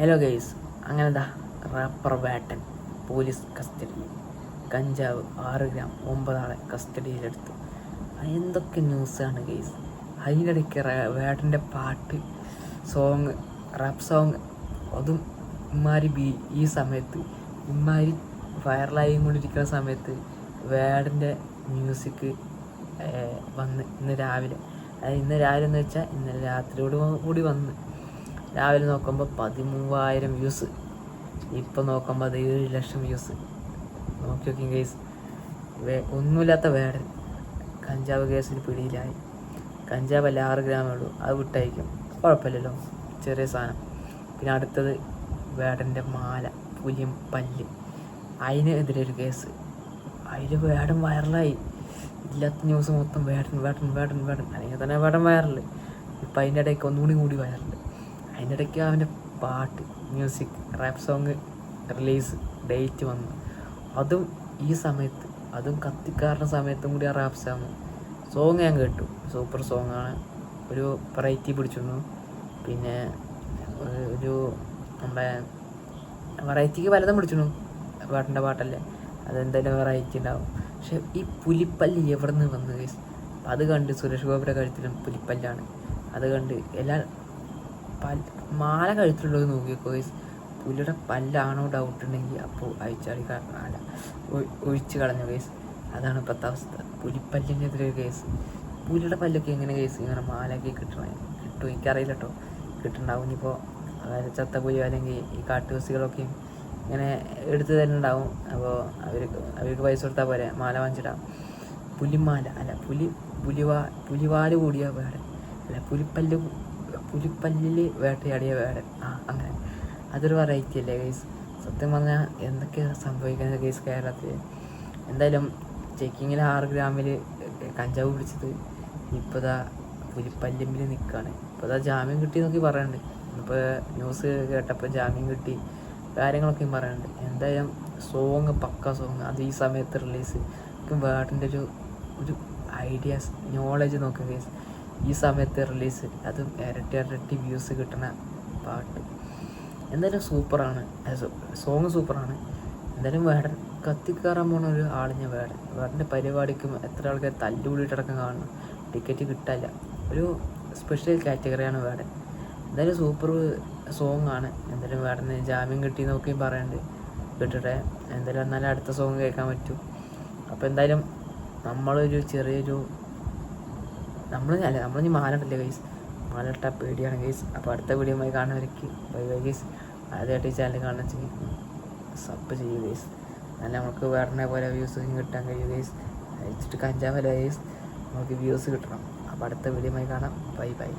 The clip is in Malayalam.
ഹലോ ഗെയ്സ് അങ്ങനെ ദാ റാപ്പർ ബാറ്റൻ പോലീസ് കസ്റ്റഡിയിൽ കഞ്ചാവ് ആറ് ഗ്രാം ഒമ്പതാളെ കസ്റ്റഡിയിലെടുത്തു എന്തൊക്കെ ന്യൂസാണ് ഗെയ്സ് അതിനിടയ്ക്ക് ബാറ്റന്റെ പാട്ട് സോങ് റാപ്പ് സോങ് അതും ഇമാരി ബി ഈ സമയത്ത് ഇമാരി വൈറലായി കൊണ്ടിരിക്കുന്ന സമയത്ത് വേടന്റെ മ്യൂസിക് വന്ന് ഇന്ന് രാവിലെ. ഇന്ന് രാവിലെ എന്ന് വെച്ചാൽ ഇന്നലെ രാത്രിയോട് കൂടി വന്ന് രാവിലെ നോക്കുമ്പോൾ പതിമൂവായിരം വ്യൂസ് ഇപ്പം നോക്കുമ്പോൾ അത് ഏഴ് ലക്ഷം വ്യൂസ് നോക്കി നോക്കി കേസ് വേ ഒന്നുമില്ലാത്ത വേടൻ. കഞ്ചാവ് കേസിൽ പിടിയിലായി. കഞ്ചാവ് അല്ല ആറ് ഗ്രാമേ ഉള്ളൂ. അത് വിട്ടയക്കും. കുഴപ്പമില്ലല്ലോ. ചെറിയ സാധനം. പിന്നെ അടുത്തത് വേടന്റെ മാല. പുലിയും പല്ല്. അതിനെതിരെ ഒരു കേസ് അതിൽ വേടൻ വൈറലായി ഇല്ലാത്ത ന്യൂസ് മൊത്തം വേടൻ വേടൻ വേടൻ വേടൻ. അല്ലെങ്കിൽ തന്നെ വേടൻ വൈറൽ ഇപ്പം അതിന്റെ ഇടയ്ക്ക് ഒന്നുകൂടി കൂടി വൈറൽ അതിന്റെ ഇടയ്ക്ക് അവന്റെ പാട്ട് music rap song release date വന്നു. അതും ഈ സമയത്ത് അതും കത്തിക്കാറുടെ സമയത്തും കൂടി ആ റാപ്പ് സോങ് സോങ് ഞാൻ കേട്ടു. സൂപ്പർ സോങ്ങാണ് ഒരു വെറൈറ്റി പിടിച്ചിരുന്നു. പിന്നെ ഒരു നമ്മുടെ വെറൈറ്റിക്ക് പലതും പിടിച്ചിരുന്നു. പാട്ടിന്റെ പാട്ടല്ലേ? അതെന്തായാലും വെറൈറ്റി ഉണ്ടാവും. പക്ഷെ ഈ പുലിപ്പല്ല് എവിടെ നിന്ന് വന്നു അത് കണ്ട് സുരേഷ് ഗോപിയുടെ കഴുത്തിലും പുലിപ്പല്ലാണ്. അത് കണ്ട് എല്ലാ പൽ മാല കഴുത്തിലുള്ളത് ഗൈസ് പുലിയുടെ പല്ലാണോ ഡൗട്ട് ഉണ്ടെങ്കിൽ അപ്പോൾ അയച്ചാടി മാല ഒഴിച്ചു കളഞ്ഞു കേസ് അതാണ് ഇപ്പോഴത്തെ അവസ്ഥ. പുലിപ്പല്ലിനെതിരെ കേസ് പുലിയുടെ പല്ലൊക്കെ എങ്ങനെ കേസ് ഇങ്ങനെ മാലയൊക്കെ കിട്ടണേ കിട്ടും എനിക്കറിയില്ല കേട്ടോ കിട്ടുന്നുണ്ടാവും. ഇനിയിപ്പോൾ അതായത് ചത്ത പുലി അല്ലെങ്കിൽ ഈ കാട്ടുകസികളൊക്കെ ഇങ്ങനെ എടുത്തു തരുന്നുണ്ടാവും. അപ്പോൾ അവർക്ക് അവർക്ക് പൈസ കൊടുത്താൽ പോരെ? മാല വാങ്ങിച്ചിടാം. പുലിമാല. അല്ല പുലി പുലിവാ പുലിവാൽ കൂടിയ വേറെ അല്ല പുലിപ്പല്ല് പുലിപ്പല്ലിൽ വേട്ടയാടിയ വേടൻ. ആ അങ്ങനെ. അതൊരു വെറൈറ്റി അല്ലേ ഗൈസ് സത്യം പറഞ്ഞാൽ എന്തൊക്കെയാണ് സംഭവിക്കുന്നത് ഗൈസ് കേരളത്തിൽ എന്തായാലും ചെക്കിങ്ങിൽ ആറ് ഗ്രാമിൽ കഞ്ചാവ് പിടിച്ചത് ഇപ്പോൾ ദാ പുലിപ്പല്ലിമ്പിൽ നിൽക്കുകയാണ് ഇപ്പോൾ ദാ ജാമ്യം കിട്ടി എന്നൊക്കെ പറയുന്നുണ്ട് ഇപ്പോൾ ന്യൂസ് കേട്ടപ്പോൾ ജാമ്യം കിട്ടി കാര്യങ്ങളൊക്കെയും പറയുന്നുണ്ട് എന്തായാലും സോങ് പക്ക സോങ്. അത് ഈ സമയത്ത് റിലീസ് വേർഡിന്റെ ഒരു ഒരു ഐഡിയാസ് നോളജ് നോക്കുക ഗൈസ് ഈ സമയത്ത് റിലീസ് അതും ഇരട്ടി ഇരട്ടി വ്യൂസ് കിട്ടുന്ന പാട്ട്. എന്തായാലും സൂപ്പറാണ്. സോങ് സൂപ്പറാണ്. എന്തായാലും വേടൻ കത്തിക്കയറാൻ പോണ ഒരു ആളിഞ്ഞ വേടൻ. വേടന്റെ പരിപാടിക്കും എത്ര ആൾക്കാർ തല്ലുകൂടിയിട്ടടക്കം കാണണം. ടിക്കറ്റ് കിട്ടില്ല. ഒരു സ്പെഷ്യൽ കാറ്റഗറിയാണ് വേടൻ. എന്തായാലും സൂപ്പർ സോങ് ആണ്. എന്തായാലും വേടന് ജാമ്യം കിട്ടി നോക്കി പറയുന്നുണ്ട് കിട്ടട്ടെ? എന്തായാലും എന്നാലും അടുത്ത സോങ് കേൾക്കാൻ പറ്റും. അപ്പോൾ എന്തായാലും നമ്മളൊരു ചെറിയൊരു നമ്മൾ അല്ല നമ്മളിനി ഇനി ഉണ്ടല്ലേ ഗൈസ് മാല ഇട്ടാൽ പേടിയാണ് ഗൈസ് അപ്പോൾ അടുത്ത വീഡിയോയുമായി കാണുന്നവർക്ക് ബൈ ബൈ ഗൈസ് ആദ്യമായിട്ട് ഈ ചാനൽ കാണുന്നെങ്കിൽ സബ് ചെയ്യൂ ഗൈസ് നല്ല നമുക്ക് വേറെ പോലെ വ്യൂസ് കിട്ടാൻ കഴിയും ഗൈസ് അയച്ചിട്ട് കഞ്ചാവല ഗൈസ് നമുക്ക് വ്യൂസ് കിട്ടണം. അപ്പോൾ അടുത്ത വീഡിയോയുമായി കാണാം. Bye bye